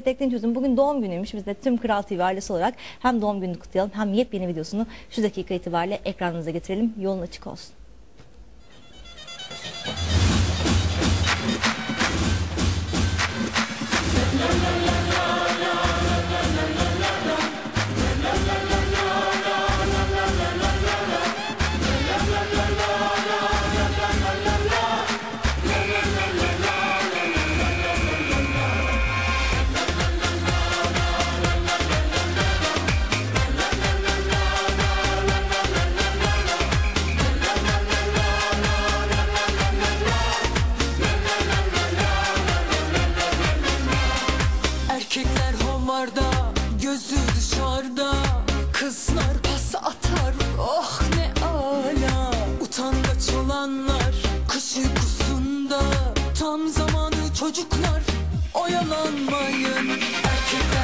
Petek Çözüm bugün doğum günüymüş. Biz de tüm Kral TV ailesi olarak hem doğum gününü kutlayalım hem yepyeni videosunu şu dakika itibariyle ekranınıza getirelim. Yolun açık olsun. Gözü dışarıda Kızlar pas atar, oh ne ala. Utangaç olanlar, kış uykusunda Tam zamanı çocuklar, oyalanmayın. Erkekler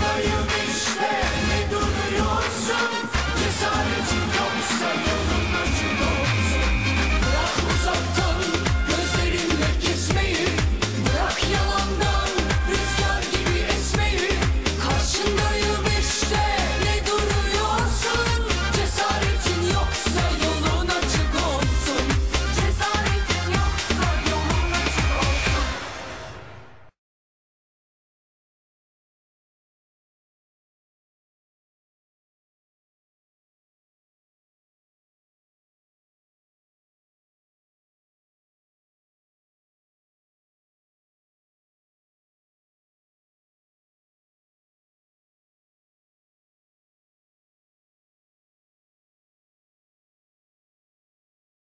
Boyum işte ne dur